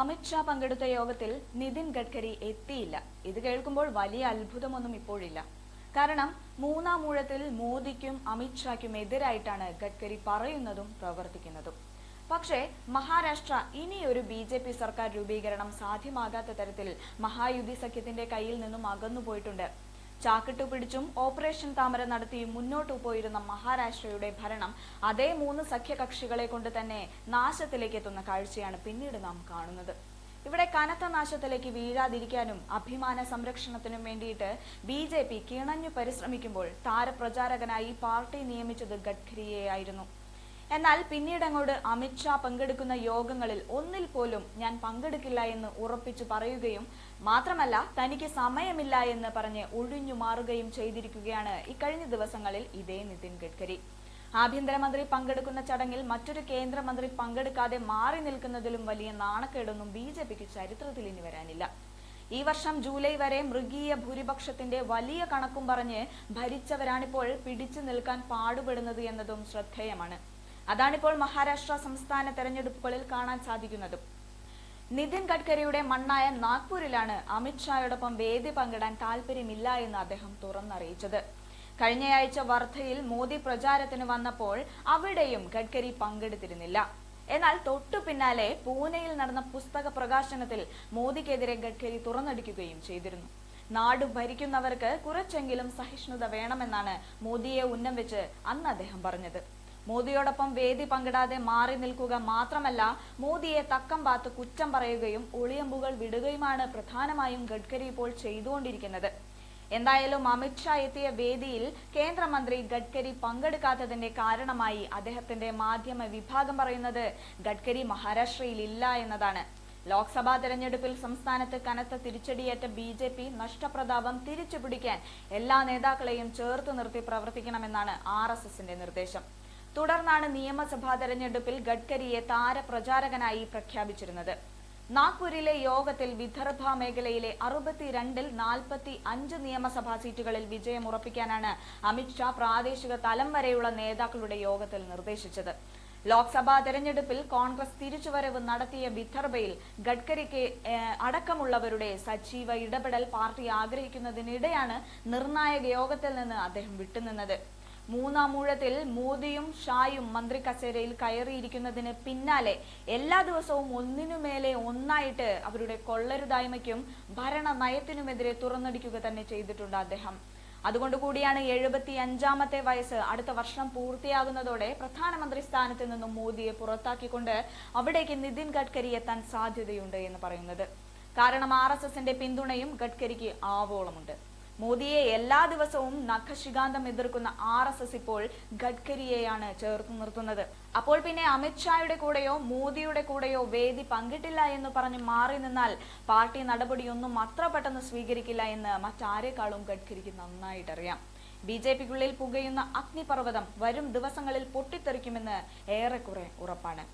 അമിത്ഷാ പങ്കെടുത്ത യോഗത്തിൽ നിതിൻ ഗഡ്കരി എത്തിയില്ല. ഇത് കേൾക്കുമ്പോൾ വലിയ അത്ഭുതമൊന്നും ഇപ്പോഴില്ല. കാരണം മൂന്നാം ഊഴത്തിൽ മോദിക്കും അമിത്ഷാക്കും എതിരായിട്ടാണ് ഗഡ്കരി പറയുന്നതും പ്രവർത്തിക്കുന്നതും. പക്ഷേ മഹാരാഷ്ട്ര ഇനിയൊരു ബി ജെ പി സർക്കാർ രൂപീകരണം സാധ്യമാകാത്ത തരത്തിൽ മഹായുതി സഖ്യത്തിന്റെ കയ്യിൽ നിന്നും അകന്നുപോയിട്ടുണ്ട്. ചാക്കിട്ടു പിടിച്ചും ഓപ്പറേഷൻ താമര നടത്തിയും മുന്നോട്ടു പോയിരുന്ന മഹാരാഷ്ട്രയുടെ ഭരണം അതേ മൂന്ന് സഖ്യകക്ഷികളെ കൊണ്ട് തന്നെ നാശത്തിലേക്ക് എത്തുന്ന കാഴ്ചയാണ് പിന്നീട് നാം കാണുന്നത്. ഇവിടെ കനത്ത നാശത്തിലേക്ക് വീഴാതിരിക്കാനും അഭിമാന സംരക്ഷണത്തിനും വേണ്ടിയിട്ട് ബി ജെ പി കിണഞ്ഞു പരിശ്രമിക്കുമ്പോൾ താരപ്രചാരകനായി പാർട്ടി നിയമിച്ചത് ഗഡ്കരിയെയായിരുന്നു. എന്നാൽ പിന്നീട് അങ്ങോട്ട് അമിത്ഷാ പങ്കെടുക്കുന്ന യോഗങ്ങളിൽ ഒന്നിൽ പോലും ഞാൻ പങ്കെടുക്കില്ല എന്ന് ഉറപ്പിച്ചു പറയുകയും മാത്രമല്ല തനിക്ക് സമയമില്ല എന്ന് പറഞ്ഞ് ഒഴിഞ്ഞു മാറുകയും ചെയ്തിരിക്കുകയാണ് ഇക്കഴിഞ്ഞ ദിവസങ്ങളിൽ ഇതേ നിതിൻ ഗഡ്കരി. ആഭ്യന്തരമന്ത്രി പങ്കെടുക്കുന്ന ചടങ്ങിൽ മറ്റൊരു കേന്ദ്രമന്ത്രി പങ്കെടുക്കാതെ മാറി നിൽക്കുന്നതിലും വലിയ നാണക്കേടൊന്നും ബി ജെ പിക്ക് ചരിത്രത്തിൽ ഇനി വരാനില്ല. ഈ വർഷം ജൂലൈ വരെ മൃഗീയ ഭൂരിപക്ഷത്തിന്റെ വലിയ കണക്കും പറഞ്ഞ് ഭരിച്ചവരാണിപ്പോൾ പിടിച്ചു നിൽക്കാൻ പാടുപെടുന്നത് എന്നതും ശ്രദ്ധേയമാണ്. അതാണിപ്പോൾ മഹാരാഷ്ട്ര സംസ്ഥാന തെരഞ്ഞെടുപ്പുകളിൽ കാണാൻ സാധിക്കുന്നതും. നിതിൻ ഗഡ്കരിയുടെ മണ്ണായ നാഗ്പൂരിലാണ് അമിത്ഷായോടൊപ്പം വേദി പങ്കിടാൻ താല്പര്യമില്ല എന്ന് അദ്ദേഹം തുറന്നറിയിച്ചത്. കഴിഞ്ഞയാഴ്ച വർധയിൽ മോദി പ്രചാരത്തിന് വന്നപ്പോൾ അവിടെയും ഗഡ്കരി പങ്കെടുത്തിരുന്നില്ല. എന്നാൽ തൊട്ടു പിന്നാലെ പൂനെയിൽ നടന്ന പുസ്തക പ്രകാശനത്തിൽ മോദിക്കെതിരെ ഗഡ്കരി തുറന്നടിക്കുകയും ചെയ്തിരുന്നു. നാട് ഭരിക്കുന്നവർക്ക് കുറച്ചെങ്കിലും സഹിഷ്ണുത വേണമെന്നാണ് മോദിയെ ഉന്നം വെച്ച് അന്ന് അദ്ദേഹം പറഞ്ഞത്. മോദിയോടൊപ്പം വേദി പങ്കിടാതെ മാറി നിൽക്കുക മാത്രമല്ല മോദിയെ തക്കം പാത്ത് കുറ്റം പറയുകയും ഒളിയമ്പുകൾ വിടുകയുമാണ് പ്രധാനമായും ഗഡ്കരി ഇപ്പോൾ ചെയ്തുകൊണ്ടിരിക്കുന്നത്. എന്തായാലും അമിത്ഷാ എത്തിയ വേദിയിൽ കേന്ദ്രമന്ത്രി ഗഡ്കരി പങ്കെടുക്കാത്തതിന്റെ കാരണമായി അദ്ദേഹത്തിന്റെ മാധ്യമ വിഭാഗം പറയുന്നത് ഗഡ്കരി മഹാരാഷ്ട്രയിൽ ഇല്ല എന്നതാണ്. ലോക്സഭാ തെരഞ്ഞെടുപ്പിൽ സംസ്ഥാനത്ത് കനത്ത തിരിച്ചടിയേറ്റ ബി ജെ പി നഷ്ടപ്രതാപം തിരിച്ചുപിടിക്കാൻ എല്ലാ നേതാക്കളെയും ചേർത്ത് നിർത്തി പ്രവർത്തിക്കണമെന്നാണ് ആർ എസ് എസിന്റെ നിർദ്ദേശം. തുടർന്നാണ് നിയമസഭാ തെരഞ്ഞെടുപ്പിൽ ഗഡ്കരിയെ താരപ്രചാരകനായി പ്രഖ്യാപിച്ചിരുന്നത്. നാഗ്പൂരിലെ യോഗത്തിൽ വിദർഭ മേഖലയിലെ അറുപത്തിരണ്ടിൽ നാൽപ്പത്തി അഞ്ച് നിയമസഭാ സീറ്റുകളിൽ വിജയം ഉറപ്പിക്കാനാണ് അമിത്ഷാ പ്രാദേശിക തലം വരെയുള്ള നേതാക്കളുടെ യോഗത്തിൽ നിർദ്ദേശിച്ചത്. ലോക്സഭാ തെരഞ്ഞെടുപ്പിൽ കോൺഗ്രസ് തിരിച്ചുവരവ് നടത്തിയ വിദർഭയിൽ ഗഡ്കരിക്ക് അടക്കമുള്ളവരുടെ സജീവ ഇടപെടൽ പാർട്ടി ആഗ്രഹിക്കുന്നതിനിടെയാണ് നിർണായക യോഗത്തിൽ നിന്ന് അദ്ദേഹം വിട്ടുനിന്നത്. മൂന്നാം ഊഴത്തിൽ മോദിയും ഷായും മന്ത്രി കസേരയിൽ കയറിയിരിക്കുന്നതിന് പിന്നാലെ എല്ലാ ദിവസവും ഒന്നിനുമേലെ ഒന്നായിട്ട് അവരുടെ കൊള്ളരുതായ്മയ്ക്കും ഭരണ നയത്തിനുമെതിരെ തുറന്നടിക്കുക തന്നെ ചെയ്തിട്ടുണ്ട് അദ്ദേഹം. അതുകൊണ്ട് കൂടിയാണ് എഴുപത്തി അഞ്ചാമത്തെ വയസ്സ് അടുത്ത വർഷം പൂർത്തിയാകുന്നതോടെ പ്രധാനമന്ത്രി സ്ഥാനത്ത് നിന്നും മോദിയെ പുറത്താക്കിക്കൊണ്ട് അവിടേക്ക് നിതിൻ ഗഡ്കരി എത്താൻ സാധ്യതയുണ്ട് എന്ന് പറയുന്നത്. കാരണം ആർ പിന്തുണയും ഗഡ്കരിക്ക് ആവോളമുണ്ട്. മോദിയെ എല്ലാ ദിവസവും നഖശികാന്തം എതിർക്കുന്ന ആർ എസ് എസ് ഇപ്പോൾ ഗഡ്കരിയെയാണ് ചേർത്ത് നിർത്തുന്നത്. അപ്പോൾ പിന്നെ അമിത്ഷായുടെ കൂടെയോ മോദിയുടെ കൂടെയോ വേദി പങ്കിട്ടില്ല എന്ന് പറഞ്ഞ് മാറി നിന്നാൽ പാർട്ടി നടപടിയൊന്നും അത്ര പെട്ടെന്ന് സ്വീകരിക്കില്ല എന്ന് മറ്റാരെക്കാളും ഗഡ്കരിക്ക് നന്നായിട്ടറിയാം. ബി ജെ പിക്കുള്ളിൽ പുകയുന്ന അഗ്നിപർവതം വരും ദിവസങ്ങളിൽ പൊട്ടിത്തെറിക്കുമെന്ന് ഏറെക്കുറെ ഉറപ്പാണ്.